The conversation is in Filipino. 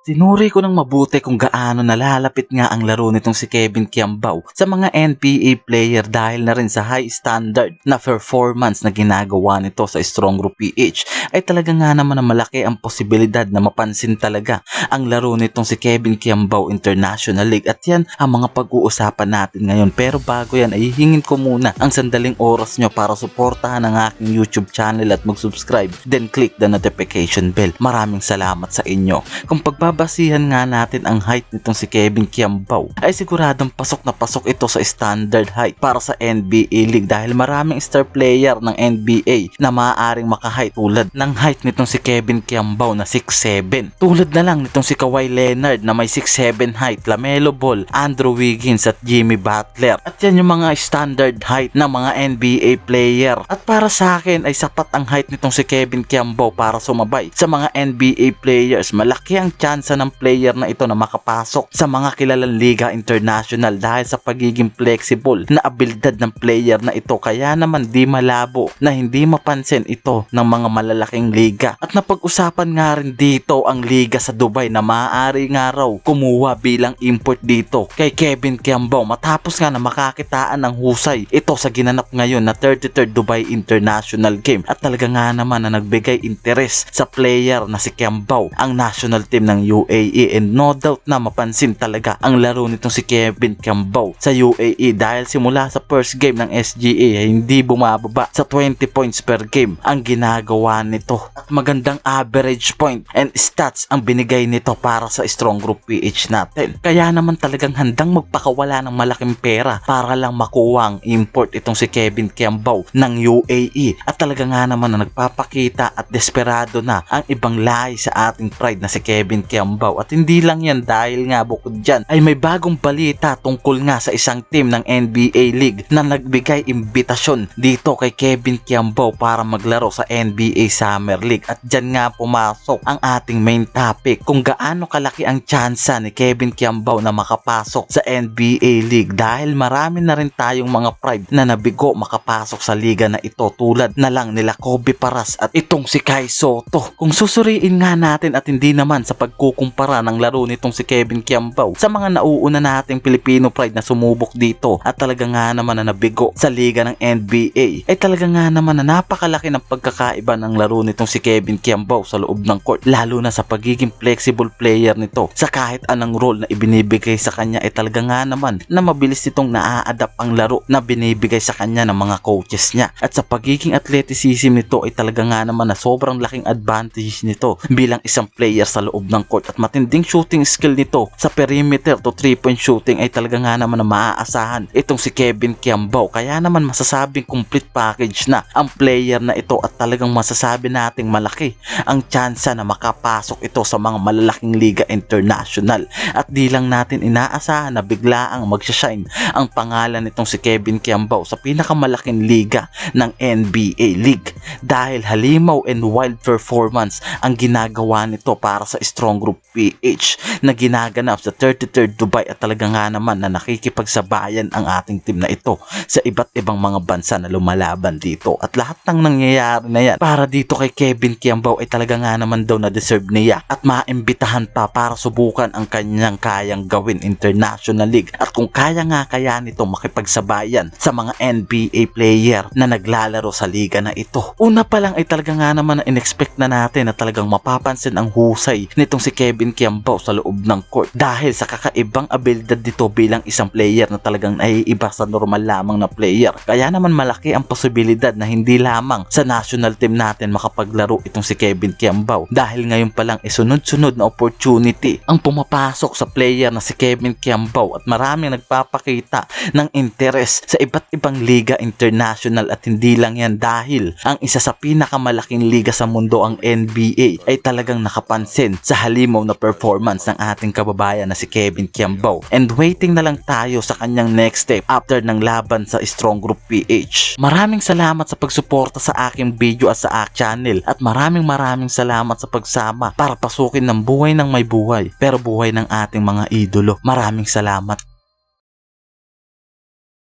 Sinuri ko ng mabuti kung gaano nalalapit nga ang laro nitong si Kevin Kiambao sa mga NBA player dahil na rin sa high standard na performance na ginagawa nito sa Strong Group PH ay talaga nga naman na malaki ang posibilidad na mapansin talaga ang laro nitong si Kevin Kiambao International League at yan ang mga pag-uusapan natin ngayon pero bago yan ay hihingin ko muna ang sandaling oras nyo para suportahan ang aking YouTube channel at mag-subscribe then click the notification bell. Maraming salamat sa inyo. Kung pagbabasihan nga natin ang height nitong si Kevin Kiambao ay siguradong pasok na pasok ito sa standard height para sa NBA League dahil maraming star player ng NBA na maaaring makaheight tulad ng height nitong si Kevin Kiambao na 6'7". Tulad na lang nitong si Kawhi Leonard na may 6'7 height, Lamelo Ball, Andrew Wiggins at Jimmy Butler. At yan yung mga standard height ng mga NBA player. At para sa akin ay sapat ang height nitong si Kevin Kiambao para sumabay sa mga NBA players. Malaki ang tsansa ng player na ito na makapasok sa mga kilalang liga international dahil sa pagiging flexible na abilidad ng player na ito. Kaya naman di malabo na hindi mapansin ito ng mga malalaking liga. At napag-usapan nga rin dito ang liga sa Dubai na maaari nga raw kumuha bilang import dito kay Kevin Kiambao matapos nga na makakitaan ng husay ito sa ginanap ngayon na 33rd Dubai International Game at talaga nga naman na nagbigay interes sa player na si Kiambao ang national team ng UAE and no doubt na mapansin talaga ang laro nitong si Kevin Kiambao sa UAE dahil simula sa first game ng SGA ay hindi bumababa sa 20 points per game ang ginagawa nito. At magandang average point and stats ang binigay nito para sa strong group PH natin. Kaya naman talagang handang magpakawala ng malaking pera para lang makuha ang import itong si Kevin Kiambao ng UAE at talaga nga naman na nagpapakita at desperado na ang ibang lahi sa ating pride na si Kevin Kiambao at hindi lang yan dahil nga bukod dyan ay may bagong balita tungkol nga sa isang team ng NBA League na nagbigay imbitasyon dito kay Kevin Kiambao para maglaro sa NBA Summer League. At dyan nga pumasok ang ating main topic kung gaano kalaki ang tsansa ni Kevin Kiambao na makapasok sa NBA League. Dahil marami na rin tayong mga pride na nabigo makapasok sa liga na ito tulad na lang nila Kobe Paras at itong si Kai Soto. Kung susuriin nga natin at hindi naman sa pagkukumpara ng laro nitong si Kevin Kiambao sa mga nauuna nating Filipino pride na sumubok dito at talaga nga naman na nabigo sa liga ng NBA ay talaga nga naman na napakalaki ng pagkakaiba ng laro nitong si Kevin Kiambao sa loob ng court lalo na sa pagiging flexible player nito. Sa kahit anong role na ibinibigay sa kanya ay talaga nga naman na mabilis nitong naa-adapt ang laro na binibigay sa kanya ng mga coaches niya. At sa pagiging athleticism nito ay talaga nga naman na sobrang laking advantage nito bilang isang player sa loob ng court at matinding shooting skill nito. Sa perimeter to 3 point shooting ay talaga nga naman na maaasahan. Itong si Kevin Kiambao kaya naman masasabing complete package na ang player na ito at talagang masasabi nating malaki ang tsansa na makapasok ito sa mga malalaking liga international. At di lang natin inaasahan na biglaang magsashine ang pangalan nitong si Kevin Kiambao sa pinakamalaking liga ng NBA League. Dahil halimaw and wild performance ang ginagawa nito para sa Strong Group PH na ginaganap sa 33rd Dubai at talaga nga naman na nakikipagsabayan ang ating team na ito sa iba't ibang mga bansa na lumalaban dito at lahat ng nangyayari na yan para dito kay Kevin Kiambao ay talaga nga naman daw na deserve niya at maimbitahan pa para subukan ang kanyang kayang gawin International League at kung kaya nga kaya nito makipagsabayan sa mga NBA player na naglalaro sa liga na ito. Una pa lang ay talaga nga naman na in-expect na natin na talagang mapapansin ang husay nitong si Kevin Kiambao sa loob ng court dahil sa kakaibang abilidad nito bilang isang player na talagang naiiba sa normal lamang na player. Kaya naman malaki ang posibilidad na hindi lamang sa national team natin makapaglaro itong si Kevin Kiambao dahil ngayon pa lang isunod-sunod na opportunity ang pumapasok sa player na si Kevin Kiambao at maraming nagpapakita ng interes sa iba't ibang liga international at hindi lang yan dahil ang isa sa pinakamalaking liga sa mundo ang NBA ay talagang nakapansin sa halimaw na performance ng ating kababayan na si Kevin Kiambao and waiting na lang tayo sa kanyang next step after ng laban sa Strong Group PH. Maraming salamat sa pagsuporta sa aking video at sa aking channel at maraming maraming salamat sa pagsama para pasukin ng buhay ng may buhay pero buhay ng ating mga idolo. Maraming salamat.